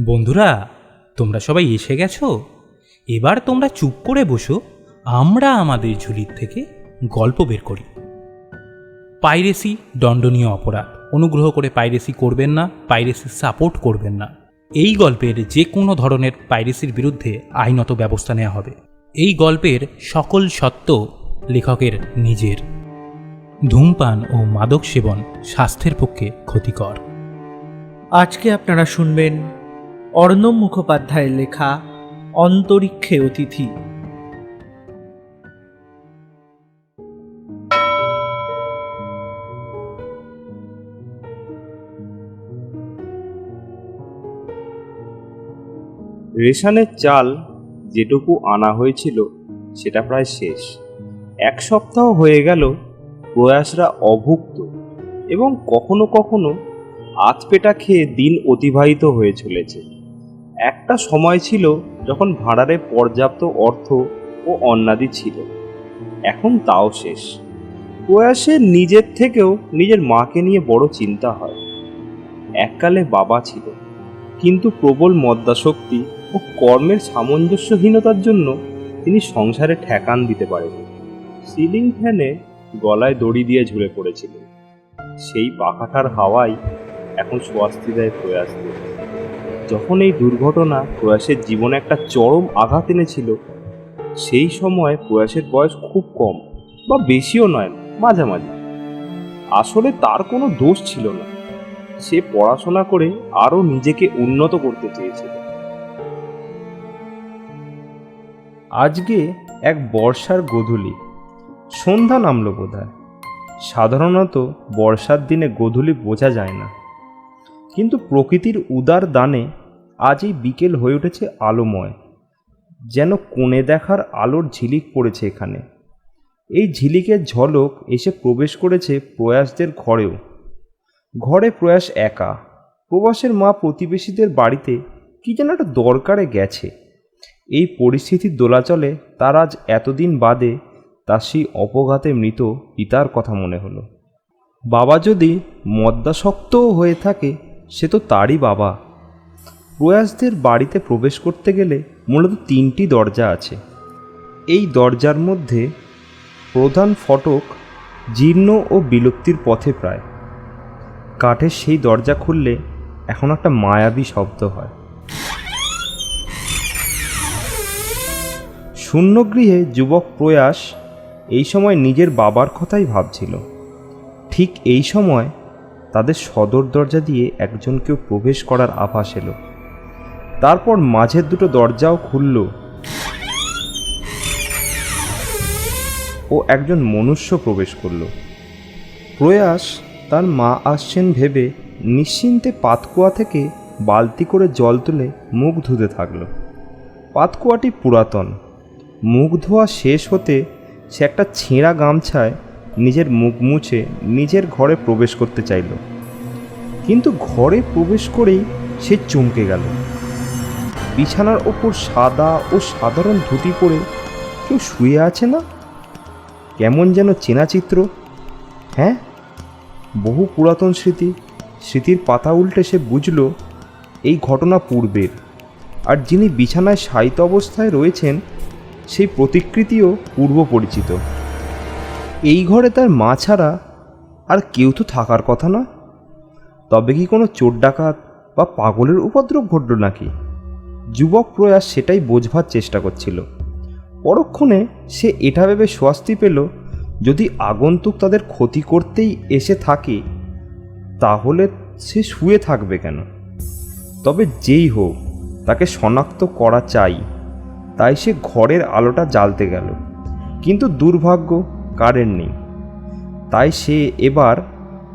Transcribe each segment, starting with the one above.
বন্ধুরা, তোমরা সবাই এসে গেছো? এবার তোমরা চুপ করে বসো, আমরা আমাদের ঝুলির থেকে গল্প বের করি। পাইরেসি দণ্ডনীয় অপরাধ। অনুগ্রহ করে পাইরেসি করবেন না পাইরেসি সাপোর্ট করবেন না। এই গল্পের যে কোনো ধরনের পাইরেসির বিরুদ্ধে আইনত ব্যবস্থা নেওয়া হবে। এই গল্পের সকল সত্য লেখকের নিজের। ধূমপান ও মাদক সেবন স্বাস্থ্যের পক্ষে ক্ষতিকর। আজকে আপনারা শুনবেন অর্ণব মুখোপাধ্যায়ের লেখা অন্তরিক্ষে অতিথি। রেশনের চাল যেটুকু আনা হয়েছিল, সেটা প্রায় শেষ। এক সপ্তাহ হয়ে গেল প্রয়াসরা অভুক্ত এবং কখনো কখনো আতপেটা খেয়ে দিন অতিবাহিত হয়ে চলেছে। একটা সময় ছিল যখন ভাড়ারে পর্যাপ্ত অর্থ ও অন্নাদি ছিল। এখন তাও শেষ। প্রয়াসের নিজের থেকেও নিজের মাকে নিয়ে বড় চিন্তা হয়। এককালে বাবা ছিল, কিন্তু প্রবল মদ্যাশক্তি ও কর্মের সামঞ্জস্যহীনতার জন্য তিনি সংসারে ঠেকান দিতে পারেনি সিলিং ফ্যানে গলায় দড়ি দিয়ে ঝুলে পড়েছিলেন। সেই পাখাটার হাওয়াই এখন স্বস্তি দেয় প্রয়াসকে যখন এই দুর্ঘটনা প্রয়াসের জীবনে একটা চরম আঘাত এনেছিল, সেই সময় প্রয়াসের বয়স খুব কম, বা বেশিও নয়, মাঝামাঝি। আসলে তার কোনো দোষ ছিল না। সে পড়াশোনা করে আরও নিজেকে উন্নত করতে চেয়েছিল। আজকে এক বর্ষার গোধূলি। সন্ধ্যা নামলো বোধহয়। সাধারণত বর্ষার দিনে গোধূলি বোঝা যায় না। কিন্তু প্রকৃতির উদার দানে আজ এই বিকেল হয়ে উঠেছে আলোময়। যেন কোণে দেখার আলোর ঝিলিক পড়েছে এখানে। এই ঝিলিকের ঝলক এসে প্রবেশ করেছে প্রয়াসদের ঘরেও। ঘরে প্রয়াস একা। প্রবাসের মা প্রতিবেশীদের বাড়িতে কি যেন একটা দরকারে গেছে। এই পরিস্থিতির দোলাচলে তার আজ এতদিন বাদে তার সেই অপঘাতে মৃত পিতার কথা মনে হলো। বাবা যদি মদ্যাসক্তও হয়ে থাকে সে তো তারই বাবা। প্রয়াসদের বাড়িতে প্রবেশ করতে গেলে মূলত তিনটি দরজা আছে। এই দরজার মধ্যে প্রধান ফটক জীর্ণ ও বিলুপ্তির পথে প্রায়। কাঠের সেই দরজা খুললে এখন একটা মায়াবী শব্দ হয়। শূন্যগৃহে যুবক প্রয়াস এই সময় নিজের বাবার কথাই ভাবছিল। ঠিক এই সময় তাদের সদর দরজা দিয়ে একজন কেউ প্রবেশ করার আভাস এলো। তারপর মাঝের দুটো দরজাও খুলল। ও একজন মনুষ্য প্রবেশ করল। প্রয়াস তার মা আসছেন ভেবে নিশ্চিন্তে পাতকুয়া থেকে বালতি করে জল তুলে মুখ ধুতে থাকল। পাতকুয়াটি পুরাতন। মুখ ধোয়া শেষ হতে সে একটা ছেঁড়া গামছায় নিজের মুখ মুছে নিজের ঘরে প্রবেশ করতে চাইল। কিন্তু ঘরে প্রবেশ করেই সে চমকে গেল। বিছানার ওপর সাদা ও সাধারণ ধুতি পরে কেউ শুয়ে আছে না? কেমন যেন চেনা চিত্র হ্যাঁ বহু পুরাতন স্মৃতি, স্মৃতির পাতা উল্টে সে বুঝল এই ঘটনা পূর্বের। আর যিনি বিছানায় শায়িত অবস্থায় রয়েছেন, সেই প্রতিকৃতিও পূর্ব পরিচিত এই ঘরে তার মা ছাড়া আর কেউ তো থাকার কথা না তবে কি কোনো চোর ডাকাত বা পাগলের উপদ্রব ঘটল নাকি? যুবক প্রয়াস সেটাই বোঝবার চেষ্টা করছিল। পরক্ষণে সে এটা ভেবে স্বস্তি পেল, যদি আগন্তুক তাদের ক্ষতি করতেই এসে থাকে, তাহলে সে শুয়ে থাকবে কেন? তবে যেই হোক, তাকে শনাক্ত করা চাই। তাই সে ঘরের আলোটা জ্বালতে গেল। কিন্তু দুর্ভাগ্য কারেন্ট নেই। তাই সে এবার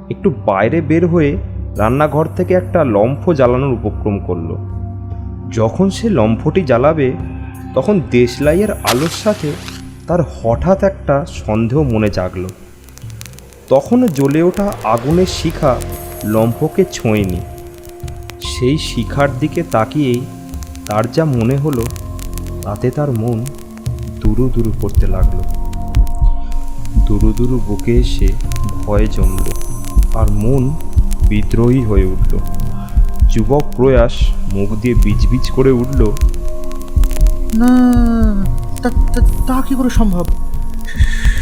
একটু বাইরে বের হয়ে রান্নাঘর থেকে একটা লম্ফ জ্বালানোর উপক্রম করল। যখন সে লম্ফটি জ্বালাবে, তখন দেশলাইয়ের আলোর সাথে তার হঠাৎ একটা সন্দেহ মনে জাগলো। তখনও জ্বলে ওঠা আগুনের শিখা লম্ফকে ছোঁয়নি। সেই শিখার দিকে তাকিয়েই তার যা মনে হলো, তাতে তার মন দুরু দুরু করতে লাগল। দুরু দুরু বুকে এসে ভয়ে জমল আর মন বিদ্রোহী হয়ে উঠল। যুবক প্রয়াস মুখ দিয়ে বিজবিজ করে উঠল না তা কি করে সম্ভব?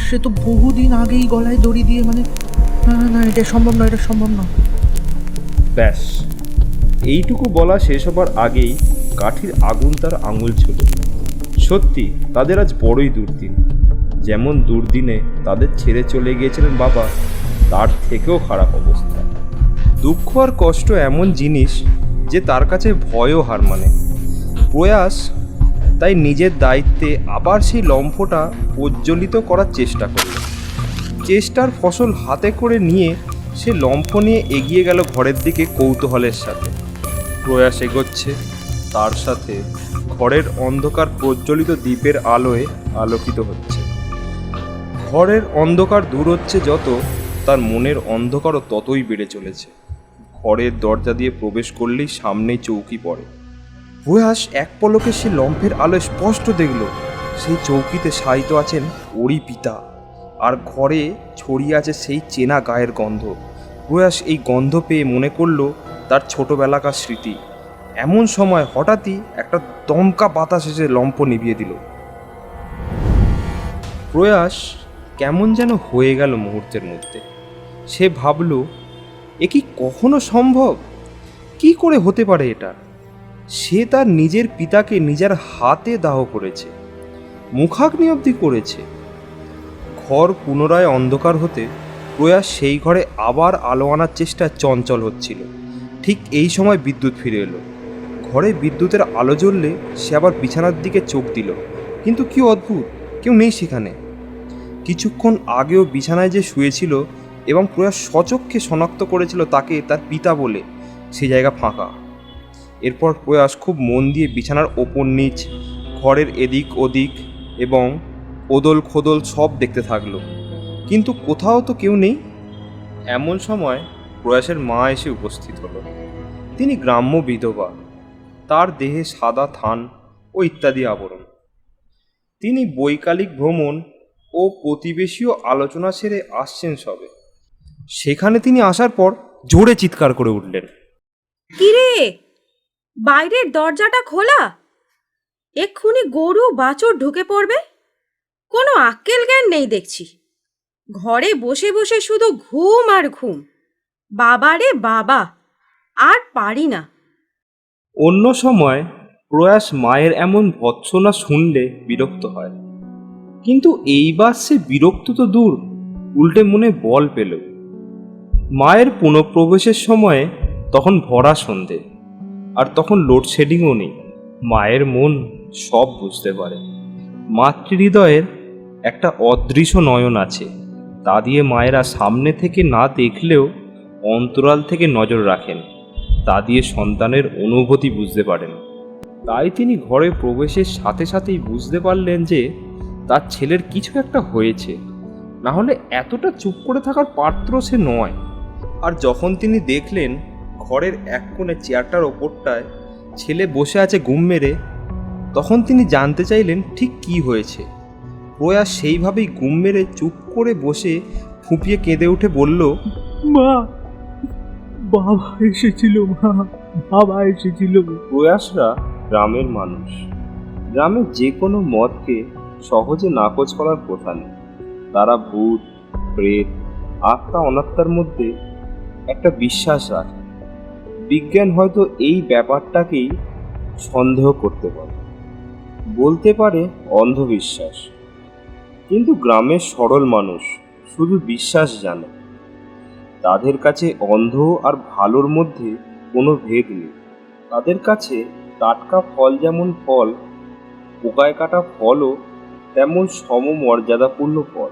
সে তো বহুদিন আগেই গলায় দড়ি দিয়ে মানে না না এটা সম্ভব না এটা সম্ভব না ব্যাস এইটুকু বলা শেষ হবার আগেই কাঠির আগুন তার আঙুল ছিল সত্যি তাদের আজ বড়ই দুর্দিন। যেমন দুর্দিনে তাদের ছেড়ে চলে গিয়েছিলেন বাবা, তার থেকেও খারাপ অবস্থা। দুঃখ আর কষ্ট এমন জিনিস যে তার কাছে ভয়ও হার মানে। প্রয়াস তাই নিজের দায়িত্বে আবার সেই লম্ফটা প্রজ্বলিত করার চেষ্টা করল। চেষ্টার ফসল হাতে করে নিয়ে সে লম্ফ নিয়ে এগিয়ে গেল ঘরের দিকে কৌতূহলের সাথে। প্রয়াস এগোচ্ছে, তার সাথে ঘরের অন্ধকার প্রজ্বলিত দ্বীপের আলোয় আলোকিত হচ্ছে। ঘরের অন্ধকার দূর হচ্ছে যত, তার মনের অন্ধকারও ততই বেড়ে চলেছে। ঘরের দরজা দিয়ে প্রবেশ করলেই সামনেই চৌকি পড়ে। প্রয়াস এক পলকে সে লম্ফের আলোয় স্পষ্ট দেখল। সেই চৌকিতে শায়িত আছেন ওরই পিতা। আর ঘরে ছড়িয়ে আছে সেই চেনা গায়ের গন্ধ। প্রয়াস এই গন্ধ পেয়ে মনে করল তার ছোটবেলাকার স্মৃতি। এমন সময় হঠাৎই একটা দমকা বাতাস এসে লম্ফ নিভিয়ে দিল। প্রয়াস কেমন যেন হয়ে গেল মুহূর্তের মধ্যে। সে ভাবল, এ কি কখনো সম্ভব? কি করে হতে পারে এটা? সে তার নিজের পিতাকে নিজের হাতে দাহ করেছে, মুখাগ্নি অবধি করেছে। ঘর পুনরায় অন্ধকার হতে প্রয়াস সেই ঘরে আবার আলো আনার চেষ্টা চঞ্চল হচ্ছিল। ঠিক এই সময় বিদ্যুৎ ফিরে এলো। ঘরে বিদ্যুতের আলো জ্বললে সে আবার বিছানার দিকে চোখ দিল। কিন্তু কি অদ্ভুত! কেউ নেই সেখানে। কিছুক্ষণ আগেও বিছানায় যে শুয়েছিল এবং প্রয়াস সচক্ষে শনাক্ত করেছিল তাকে তার পিতা বলে, সে জায়গা ফাঁকা। এরপর প্রয়াস খুব মন দিয়ে বিছানার ওপর নিচ, ঘরের এদিক ওদিক এবং ওদল খোদল সব দেখতে থাকল। কিন্তু কোথাও তো কেউ নেই। এমন সময় প্রয়াসের মা এসে উপস্থিত হলো। তিনি গ্রাম্য বিধবা। তার দেহে সাদা থান ও ইত্যাদি আবরণ। তিনি বৈকালিক ভ্রমণ ও প্রতিবেশীয় আলোচনা সেরে আসছেন সবে। সেখানে তিনি আসার পর জোরে চিৎকার করে উঠলেন। কিরে? বাইরের দরজাটা খোলা? এক্ষুনি গরু বাছর ঢুকে পড়বে? কোনো আক্কেল জ্ঞান নেই দেখছি। ঘরে বসে বসে শুধু ঘুম আর ঘুম। বাবারে বাবা আর পারি না। অন্য সময় প্রয়াস মায়ের এমন ভৎসনা শুনলে বিরক্ত হয়। কিন্তু এইবার সে বিরক্ত তো দূর, উল্টে মনে বল পেল। মায়ের পুনঃপ্রবেশের সময়ে তখন ভরা সন্ধে, আর তখন লোডশেডিংও নেই। মায়ের মন সব বুঝতে পারে। মাতৃহৃদয়ের একটা অদৃশ্য নয়ন আছে, তা দিয়ে মায়েরা সামনে থেকে না দেখলেও অন্তরাল থেকে নজর রাখেন, তা দিয়ে সন্তানের অনুভূতি বুঝতে পারেন। তাই তিনি ঘরে প্রবেশের সাথে সাথেই বুঝতে পারলেন যে তার ছেলের কিছু একটা হয়েছে। না হলে এতটা চুপ করে থাকার পাত্র সে নয়। আর যখন তিনি দেখলেন ঘরের এক কোণে চেয়ারটার ওপরটায় ছেলে বসে আছে ঘুম মেরে তখন তিনি জানতে চাইলেন ঠিক কি হয়েছে। প্রয়াস সেইভাবেই ঘুম মেরে চুপ করে বসে ফুঁপিয়ে কেঁদে উঠে বলল মা বাবা এসেছিল মা বাবা এসেছিল প্রয়াসরা গ্রামের মানুষ। গ্রামে যে কোনো মদকে সহজে নাকচ করার প্রথা নেই। তারা ভূত, প্রেত, আত্মা, অনাত্মার মধ্যে একটা বিশ্বাস রাখে। বিজ্ঞান হয়তো এই ব্যাপারটাকেই সন্দেহ করতে পারে। বলতে পারে অন্ধবিশ্বাস। কিন্তু গ্রামের সরল মানুষ শুধু বিশ্বাস জানে। তাদের কাছে অন্ধ আর ভালোর মধ্যে কোনো ভেদ নেই। তাদের কাছে টাটকা ফল যেমন ফল, পোকায় কাটা ফলও তেমন সমমর্যাদাপূর্ণ পদ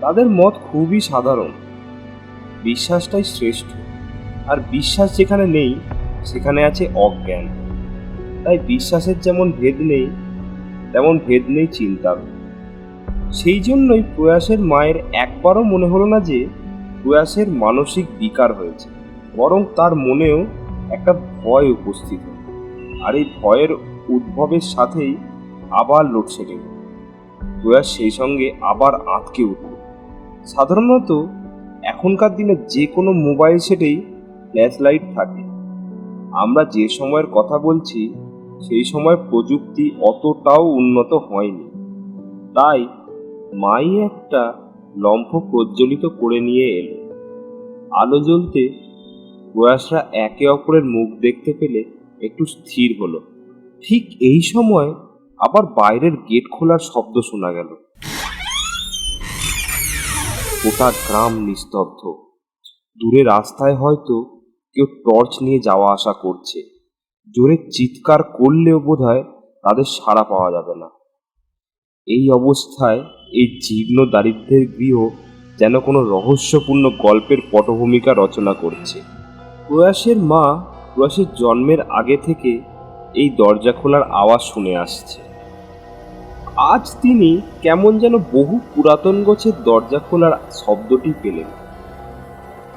তাদের মত খুবই সাধারণ। বিশ্বাসটাই শ্রেষ্ঠ। আর বিশ্বাস যেখানে নেই, সেখানে আছে অজ্ঞান। তাই বিশ্বাসের যেমন ভেদ নেই, তেমন ভেদ নেই চিন্তার। সেই জন্যই প্রয়াসের মায়ের একবারও মনে হলো না যে, প্রয়াসের মানসিক বিকার হয়েছে। বরং তার মনেও একটা ভয় উপস্থিত। আর এই ভয়ের উদ্ভবের সাথেই আবার লোডশেডিং প্রয়াস সেই সঙ্গে আবার আঁতকে উঠল। সাধারণত এখনকার দিনে যে কোনো মোবাইল সেটেই ফ্ল্যাশ লাইট থাকে। আমরা যে সময়ের কথা বলছি, সেই সময় প্রযুক্তি অতটাও উন্নত হয়নি। তাই মাই একটা লম্ফ প্রজ্বলিত করে নিয়ে এলো। আলো জ্বলতে প্রয়াসরা একে অপরের মুখ দেখতে পেলে একটু স্থির হলো। ঠিক এই সময় আবার বাইরের গেট খোলার শব্দ শোনা গেল। গোটা গ্রাম নিস্তব্ধ। দূরে রাস্তায় হয়তো কেউ টর্চ নিয়ে যাওয়া আসা করছে। জোরে চিৎকার করলেও বোধহয় তাদের সাড়া পাওয়া যাবে না। এই অবস্থায় এই জীর্ণ দারিদ্র্যের গৃহ যেন কোনো রহস্যপূর্ণ গল্পের পটভূমিকা রচনা করছে। প্রয়াসের মা প্রয়াসের জন্মের আগে থেকে এই দরজা খোলার আওয়াজ শুনে আসছে। আজ তিনি কেমন যেন বহু পুরাতন গোছের দরজা খোলার শব্দটি পেলেন।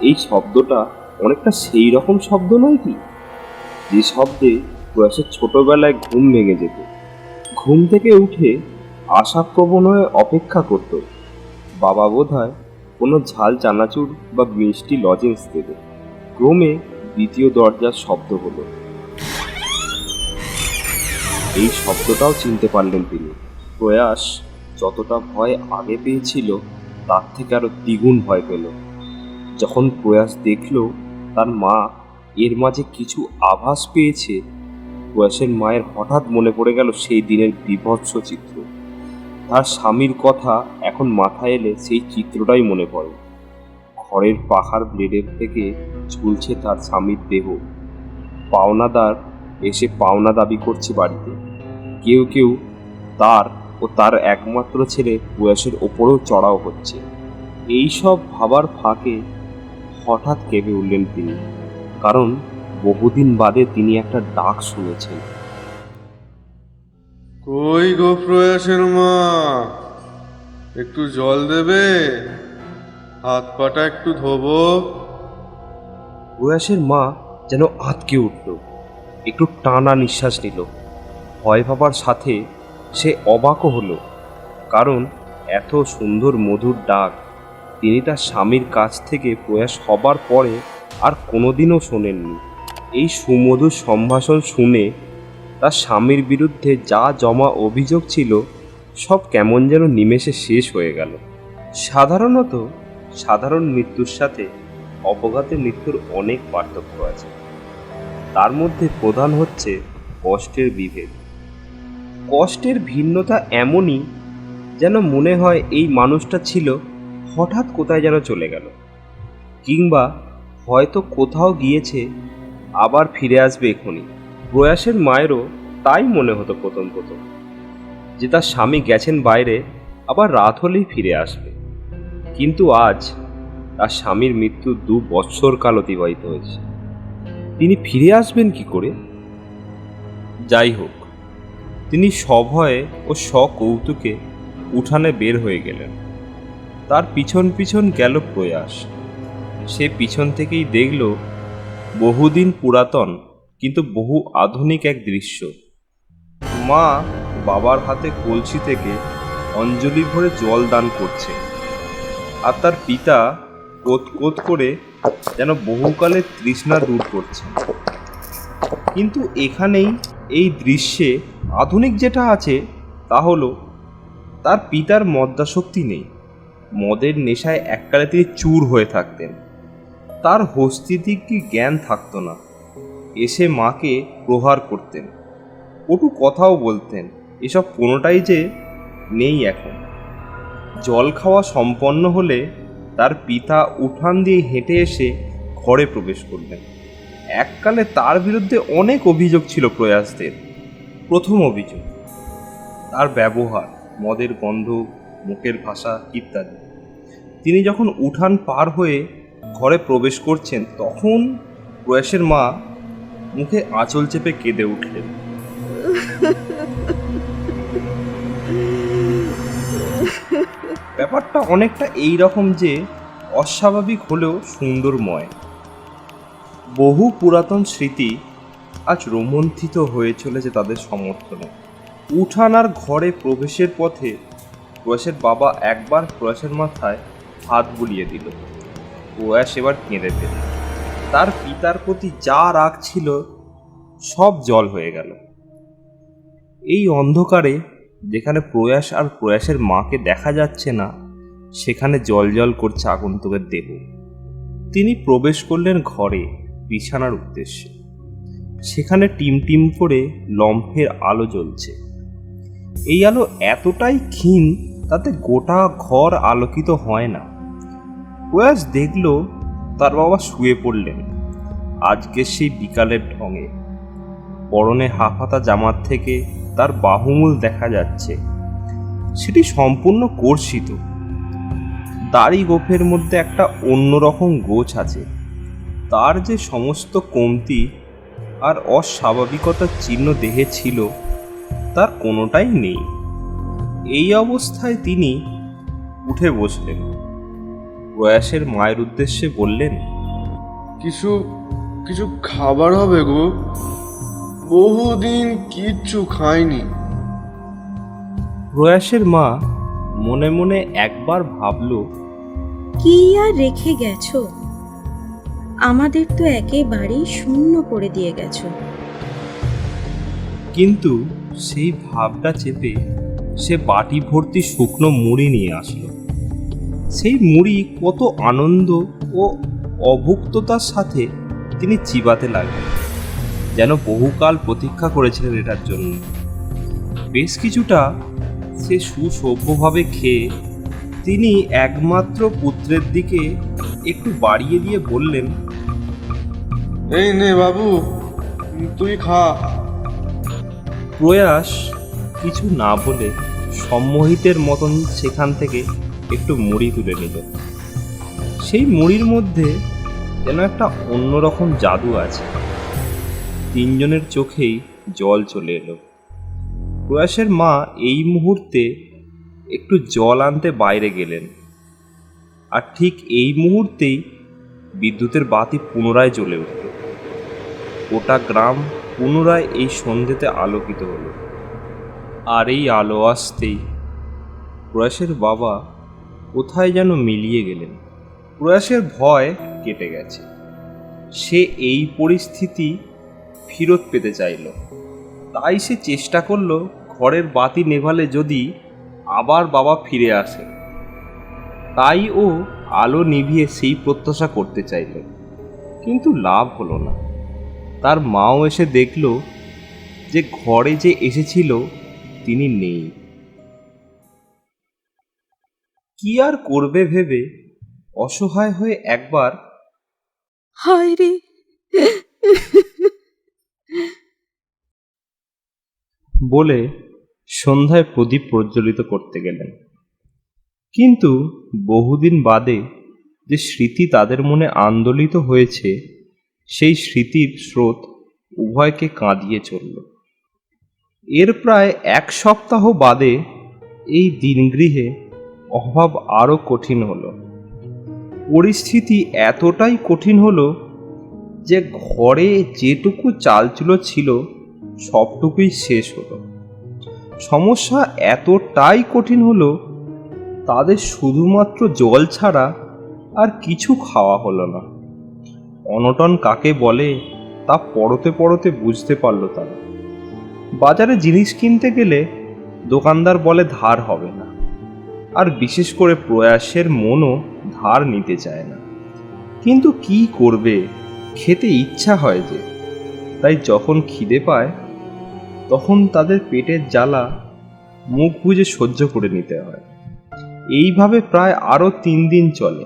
এই শব্দটা অনেকটা সেই রকম শব্দ নয় কি? যে শব্দে প্রয়াসের ছোটবেলায় ঘুম ভেঙে যেত। ঘুম থেকে উঠে আশাপ্রবণ হয়ে অপেক্ষা করত। বাবা বোধ হয় কোনো ঝাল চানাচুর বা মিষ্টি লজেন্স দেবে। ক্রমে দ্বিতীয় দরজার শব্দ হলো। এই শব্দটাও চিনতে পারলেন তিনি। প্রয়াস যতটা ভয় আগে পেয়েছিল, তার থেকে আরও দ্বিগুণ ভয় পেল। যখন প্রয়াস দেখল তার মা এর মাঝে কিছু আভাস পেয়েছে, প্রয়াসের মায়ের হঠাৎ মনে পড়ে গেল সেই দিনের বিভৎস চিত্র। তার স্বামীর কথা এখন মাথায় এলে সেই চিত্রটাই মনে পড়ে। ঘরের পাহাড় ব্লেডের থেকে ঝুলছে তার স্বামীর দেহ। পাওনাদার এসে পাওনা দাবি করছে বাড়িতে। কেউ কেউ তার ও তার একমাত্র ছেলে বয়সের ওপরেও চড়াও হচ্ছে এই সব ভাবার ফাঁকে হঠাৎ কেঁপে উঠলেন তিনি। কারণ বহুদিন বাদে তিনি একটা ডাক শুনেছেন। কই গো প্রয়াসের মা? একটু জল দেবে? হাত পাটা একটু ধোবো? প্রয়াসের মা যেন আঁতকে উঠল। একটু টানা নিঃশ্বাস নিল। ভয় পাবার সাথে সে অবাকও হলো, কারণ এত সুন্দর মধুর ডাক তিনি তার স্বামীর কাছ থেকে প্রয়াস হবার পরে আর কোনোদিনও শোনেননি। এই সুমধুর সম্ভাষণ শুনে তার স্বামীর বিরুদ্ধে যা জমা অভিযোগ ছিল, সব কেমন যেন নিমেষে শেষ হয়ে গেল। সাধারণত সাধারণ মৃত্যুর সাথে অপঘাতে মৃত্যুর অনেক পার্থক্য আছে। তার মধ্যে প্রধান হচ্ছে কষ্টের বিভেদ। কষ্টের ভিন্নতা এমনই যেন মনে হয় এই মানুষটা ছিল হঠাৎ কোথায় যেন চলে গেল, কিংবা হয়তো কোথাও গিয়েছে, আবার ফিরে আসবে এখনই। প্রয়াসের মায়েরও তাই মনে হতো প্রথম প্রথম, যে তার স্বামী গেছেন বাইরে, আবার রাত হলেই ফিরে আসবে। কিন্তু আজ তার স্বামীর মৃত্যু দু বৎসর কাল অতিবাহিত হয়েছে। তিনি ফিরে আসবেন কি করে? যাই হোক, তিনি সভয়ে ও সকৌতুকে উঠানে বের হয়ে গেলেন। তার পিছন পিছন গেল প্রয়াস। সে পিছন থেকেই দেখল বহুদিন পুরাতন কিন্তু বহু আধুনিক এক দৃশ্য। মা বাবার হাতে কলসি থেকে অঞ্জলি ভরে জল দান করছে। আর তার পিতা কোত কোত করে যেন বহুকালের তৃষ্ণা দূর করছে। কিন্তু এখানেই এই দৃশ্যে আধুনিক যেটা আছে, তা হলো তার পিতার মদ্যাশক্তি নেই। মদের নেশায় এককালে তিনি চুর হয়ে থাকতেন। তার হস্তিদিগ্যে জ্ঞান থাকতো না। এসে মাকে প্রহার করতেন। কটু কথাও বলতেন, এসব কোনোটাই যে নেই এখন। জল খাওয়া সম্পন্ন হলে তার পিতা উঠান দিয়ে হেঁটে এসে ঘরে প্রবেশ করলেন। এককালে তার বিরুদ্ধে অনেক অভিযোগ ছিল প্রয়াসদের। প্রথম অভিযোগ, তার ব্যবহার, মদের গন্ধ, মুখের ভাষা ইত্যাদি। তিনি যখন উঠান পার হয়ে ঘরে প্রবেশ করছেন, তখন প্রয়াসের মা মুখে আঁচল চেপে কেঁদে উঠলেন। ব্যাপারটা অনেকটা এই রকম যে অস্বাভাবিক হলেও সুন্দরময়। বহু পুরাতন স্মৃতি আজ রোমন্থিত হয়ে চলেছে তাদের সমর্থনে। উঠান আর ঘরে প্রবেশের পথে প্রয়াসের বাবা একবার প্রয়াসের মাথায় হাত বুলিয়ে দিল। প্রয়াস এবার কেঁদে ফেলল। তার পিতার প্রতি যা রাগ ছিল, সব জল হয়ে গেল। এই অন্ধকারে যেখানে প্রয়াস আর প্রয়াসের মাকে দেখা যাচ্ছে না, সেখানে জল জল করছে আগন্তুকের দেহ। তিনি প্রবেশ করলেন ঘরে, বিছানার উদ্দেশ্যে। সেখানে টিম টিম করে লম্ফের আলো জ্বলছে। এই আলো এতটাই ক্ষীণ, তাতে গোটা ঘর আলোকিত হয় না। প্রয়াস দেখল, তার বাবা শুয়ে পড়লেন। আজকে সেই বিকালের ঢঙে। পরনে হাফাতা জামার থেকে তার বাহুমূল দেখা যাচ্ছে। সেটি সম্পূর্ণ কর্ষিত। দাড়ি গোফের মধ্যে একটা অন্যরকম গোছ আছে। তার যে সমস্ত কমতি আর অস্বাভাবিকতার চিহ্ন দেহে ছিল, তার কোনোটাই নেই। এই অবস্থায় তিনি উঠে বসলেন। প্রয়াসের মায়ের উদ্দেশ্যে বললেন, কিছু কিছু খাবার হবে গো। বহুদিন কিচ্ছু খাইনি। প্রয়াসের মা মনে মনে একবার ভাবল কি আর রেখে গেছো? আমাদের তো একেবারেই শূন্য করে দিয়ে গেছো। কিন্তু সেই ভাবটা চেপে সে বাটি ভর্তি শুকনো মুড়ি নিয়ে আসলো। সেই মুড়ি কত আনন্দ ও অভুক্ততার সাথে তিনি চিবাতে লাগলেন। যেন বহুকাল প্রতীক্ষা করেছিলেন এটার জন্য। বেশ কিছুটা সে সুসভ্যভাবে খেয়ে তিনি একমাত্র পুত্রের দিকে একটু বাড়িয়ে দিয়ে বললেন এই নে বাবু তুই খা। প্রয়াস কিছু না বলে সম্মোহিতের মতন সেখান থেকে একটু মুড়ি তুলে নিল। সেই মুড়ির মধ্যে যেন একটা অন্যরকম জাদু আছে। তিনজনের চোখেই জল চলে এলো। প্রয়াসের মা এই মুহূর্তে একটু জল আনতে বাইরে গেলেন। আর ঠিক এই মুহূর্তেই বিদ্যুতের বাতি পুনরায় জ্বলে উঠল। গোটা গ্রাম পুনরায় এই সন্ধ্যেতে আলোকিত হলো। আর এই আলো আসতেই প্রয়াসের বাবা কোথায় যেন মিলিয়ে গেলেন। প্রয়াসের ভয় কেটে গেছে। সে এই পরিস্থিতি ফেরত পেতে চাইল। তাই সে চেষ্টা করল ঘরের বাতি নেভালে যদি আবার বাবা ফিরে আসে। তাই ও আলো নিভিয়ে সেই প্রত্যাশা করতে চাইল। কিন্তু লাভ হলো না। তার মাও এসে দেখল যে ঘরে যে এসেছিল তিনি নেই। কি আর করবে ভেবে অসহায় হয়ে একবার হায় রে বলে সন্ধ্যায় প্রদীপ প্রজ্বলিত করতে গেলেন। কিন্তু বহুদিন বাদে যে স্মৃতি তাদের মনে আন্দোলিত হয়েছে, সেই স্মৃতির স্রোত উভয়কে কাঁদিয়ে চলল। এর প্রায় এক সপ্তাহ বাদে এই দিনগৃহে অভাব আরও কঠিন হলো। পরিস্থিতি এতটাই কঠিন হলো যে ঘরে যেটুকু চালচুলো ছিল সবটুকুই শেষ হলো। সমস্যা এতটাই কঠিন হলো, তাদের শুধুমাত্র জল ছাড়া আর কিছু খাওয়া হলো না। অনটন কাকে বলে তা পড়তে পড়তে বুঝতে পারল তারা। বাজারে জিনিস কিনতে গেলে দোকানদার বলে ধার হবে না, আর বিশেষ করে প্রয়াসের মনও ধার নিতে চায় না। কিন্তু কি করবে, খেতে ইচ্ছা হয় যে, তাই যখন খিদে পায় তখন তাদের পেটের জ্বালা মুখ বুজে সহ্য করে নিতে হয়। এইভাবে প্রায় আরও তিন দিন চলে।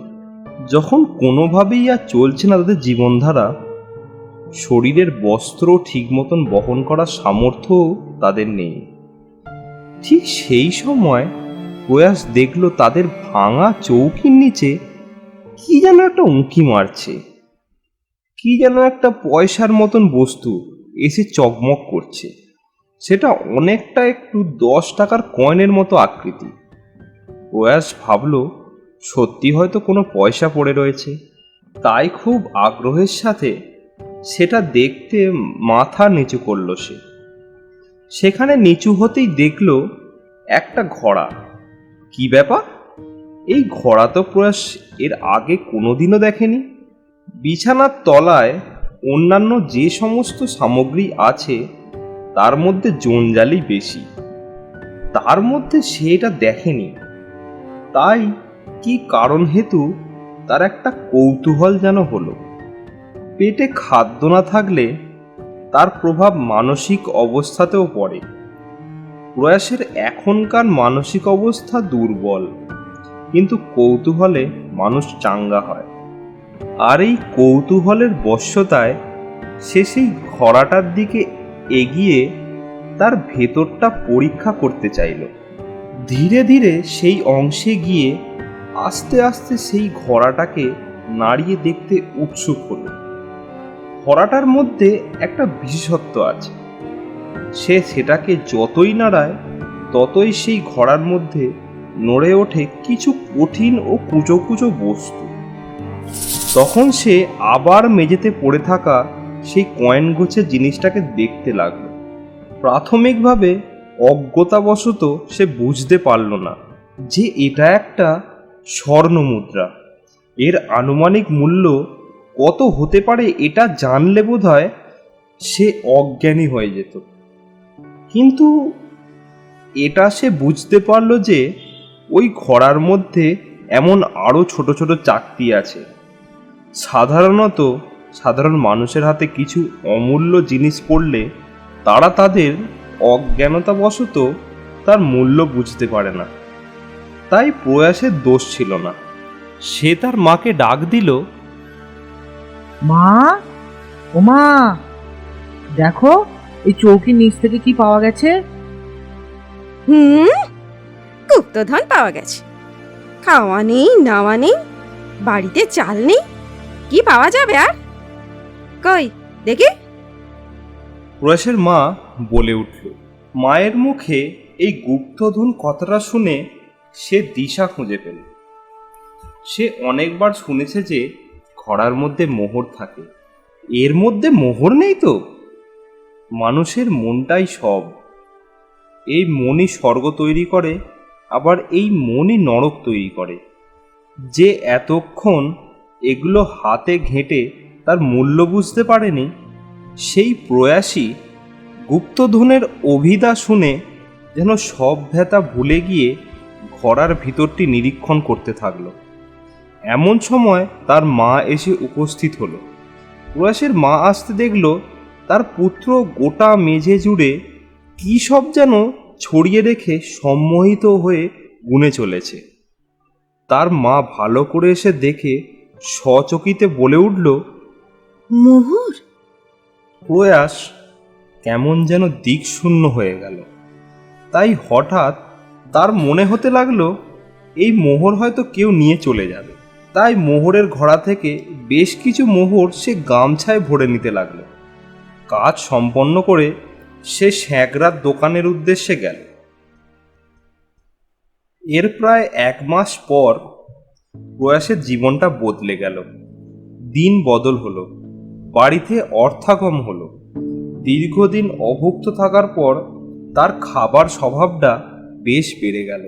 যখন কোনোভাবেই আর চলছে না তাদের জীবনধারা, শরীরের বস্ত্র ঠিক মতন বহন করার সামর্থ্যও তাদের নেই। ঠিক সেই সময় প্রয়াস দেখল তাদের ভাঙা চৌকির নিচে কি যেন একটা উঁকি মারছে। কি যেন একটা পয়সার মতন বস্তু এসে চকমক করছে। সেটা অনেকটা একটু দশ টাকার কয়েনের মতো আকৃতি। প্রয়াস ভাবল, সত্যি হয়তো কোনো পয়সা পড়ে রয়েছে। তাই খুব আগ্রহের সাথে সেটা দেখতে মাথা নিচু করল সে। সেখানে নিচু হতেই দেখল একটা ঘোড়া। কি ব্যাপার? এই ঘোড়া তো প্রয়াস এর আগে কোনোদিনও দেখেনি। বিছানার তলায় অন্যান্য যে সমস্ত সামগ্রী আছে তার মধ্যে জঞ্জালই বেশি। তার মধ্যে সে এটা দেখেনি। তাই কি কারণ হেতু তার একটা কৌতূহল যেন হলো। পেটে খাদ্য না থাকলে তার প্রভাব মানসিক অবস্থাতেও পড়ে। প্রয়াসের এখনকার মানসিক অবস্থা দুর্বল, কিন্তু কৌতূহলে মানুষ চাঙ্গা হয়। আর এই কৌতূহলের বশ্যতায় সে সেই ঘোড়াটার দিকে এগিয়ে তার ভেতরটা পরীক্ষা করতে চাইল। ধীরে ধীরে সেই অংশে গিয়ে আস্তে আস্তে সেই ঘোড়াটাকে নাড়িয়ে দেখতে উৎসুক হলো। ঘোড়াটার মধ্যে একটা বিশেষত্ব আছে। সে সেটাকে যতই নাড়ায়, ততই সেই ঘোড়ার মধ্যে নড়ে ওঠে কিছু কঠিন ও কুচো কুচো বস্তু। তখন সে আবার মেঝেতে পড়ে থাকা সেই কয়েন গোছের জিনিসটাকে দেখতে লাগল। প্রাথমিকভাবে অজ্ঞতাবশত সে বুঝতে পারল না যে এটা একটা স্বর্ণ মুদ্রা। এর আনুমানিক মূল্য কত হতে পারে এটা জানলে বোধ হয় সে অজ্ঞানী হয়ে যেত। কিন্তু এটা সে বুঝতে পারল যে ওই ঘোড়ার মধ্যে এমন আরও ছোট ছোট চাকতি আছে। সাধারণত সাধারণ মানুষের হাতে কিছু অমূল্য জিনিস পড়লে তারা তাদের অজ্ঞানতাবশত তার মূল্য বুঝতে পারে না। তাই প্রয়াসের দোষ ছিল না। সে তার মাকে ডাক দিল মা ও মা দেখো এই চৌকির নিচ থেকে কি পাওয়া গেছে? হুম গুপ্তধন পাওয়া গেছে। খাওয়া নেই নাওয়া নেই বাড়িতে চাল নেই কি পাওয়া যাবে আর? কই? দেখি। প্রয়াসের মা বলে উঠল, মায়ের মুখে এই গুপ্তধন কথাটা শুনে সে দিশা খুঁজে পেল। সে অনেকবার শুনেছে যে ঘোড়ার মধ্যে মোহর থাকে। এর মধ্যে মোহর নেই তো? মানুষের মনটাই সব। এই মনই স্বর্গ তৈরি করে, আবার এই মনই নরক তৈরি করে। যে এতক্ষণ এগুলো হাতে ঘেঁটে তার মূল্য বুঝতে পারেনি, সেই প্রয়াসী গুপ্তধনের অভিদা শুনে যেন সব ভেতা ভুলে গিয়ে ঘোড়ার ভিতরটি নিরীক্ষণ করতে থাকল। এমন সময় তার মা এসে উপস্থিত হলো। প্রয়াসের মা আসতে দেখল তার পুত্র গোটা মেঝে জুড়ে কী সব যেন ছড়িয়ে রেখে সম্মোহিত হয়ে গুনে চলেছে। তার মা ভালো করে এসে দেখে সচকিতে বলে উঠল মোহর? প্রয়াস কেমন যেন দিক শূন্য হয়ে গেল। তাই হঠাৎ তার মনে হতে লাগল, এই মোহর হয়তো কেউ নিয়ে চলে যাবে। তাই মোহরের ঘোড়া থেকে বেশ কিছু মোহর সে গামছায় ভরে নিতে লাগল। কাজ সম্পন্ন করে সে স্যাঁকড়ার দোকানের উদ্দেশ্যে গেল। এর প্রায় এক মাস পর প্রয়াসের জীবনটা বদলে গেল। দিন বদল হলো। বাড়িতে অর্থাগম হলো। দীর্ঘদিন অভুক্ত থাকার পর তার খাবার স্বভাবটা বেশ বেড়ে গেল।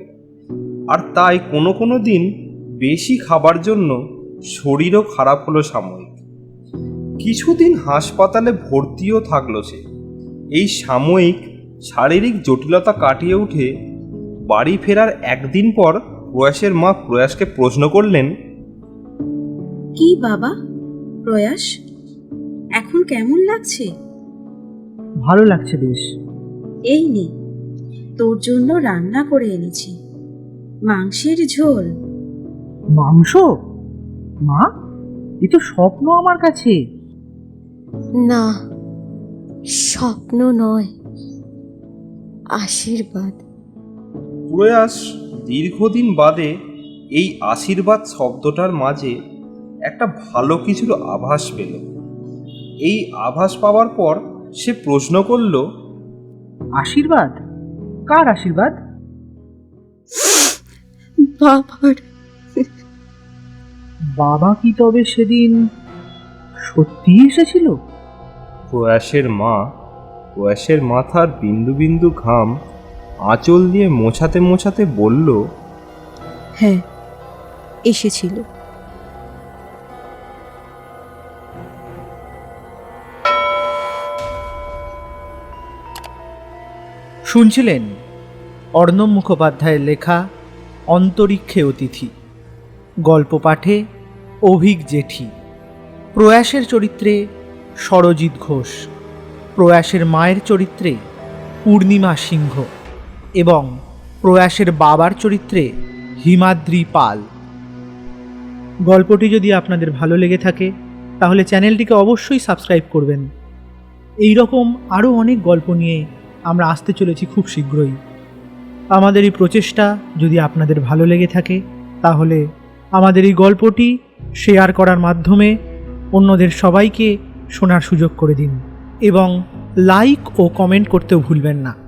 আর তাই কোনো কোনো দিন বেশি খাবার জন্য শরীরও খারাপ হলো সাময়িক। কিছুদিন হাসপাতালে ভর্তিও থাকল সে। এই সাময়িক শারীরিক জটিলতা কাটিয়ে উঠে বাড়ি ফেরার একদিন পর প্রয়াসের মা প্রয়াসকে প্রশ্ন করলেন, কি বাবা? প্রয়াস? এখন কেমন লাগছে? ভালো লাগছে বেশ। এই নে তোর জন্য রান্না করে এনেছি। মাংসের ঝোল। মাংস? মা এ তো স্বপ্ন আমার কাছে। না স্বপ্ন নয় আশীর্বাদ। প্রয়াস দীর্ঘদিন বাদে এই আশীর্বাদ শব্দটার মাঝে একটা ভালো কিছুর আভাস পেল। এই আভাস পাওয়ার পর সে প্রশ্ন করল আশীর্বাদ? কার আশীর্বাদ? বাবার। বাবা কি তবে সেদিন সত্যি এসেছিল? প্রয়াসের মা প্রয়াসের মাথার বিন্দু বিন্দু ঘাম আঁচল দিয়ে মোছাতে মোছাতে বলল হ্যাঁ এসেছিল। শুনছিলেন অর্ণব মুখোপাধ্যায়ের লেখা অন্তরিক্ষে অতিথি, গল্প পাঠে অভিক জেঠি। প্রয়াসের চরিত্রে সরজিৎ ঘোষ, প্রয়াসের মায়ের চরিত্রে পূর্ণিমা সিংহ এবং প্রয়াসের বাবার চরিত্রে হিমাদ্রি পাল। গল্পটি যদি আপনাদের ভালো লেগে থাকে, তাহলে চ্যানেলটিকে অবশ্যই সাবস্ক্রাইব করবেন। এই রকম আরও অনেক গল্প নিয়ে আমরা আসতে চলেছি খুব শীঘ্রই। আমাদের এই প্রচেষ্টা যদি আপনাদের ভালো লেগে থাকে, তাহলে আমাদের এই গল্পটি শেয়ার করার মাধ্যমে অন্যদের সবাইকে শোনার সুযোগ করে দিন। এবং লাইক ও কমেন্ট করতেও ভুলবেন না।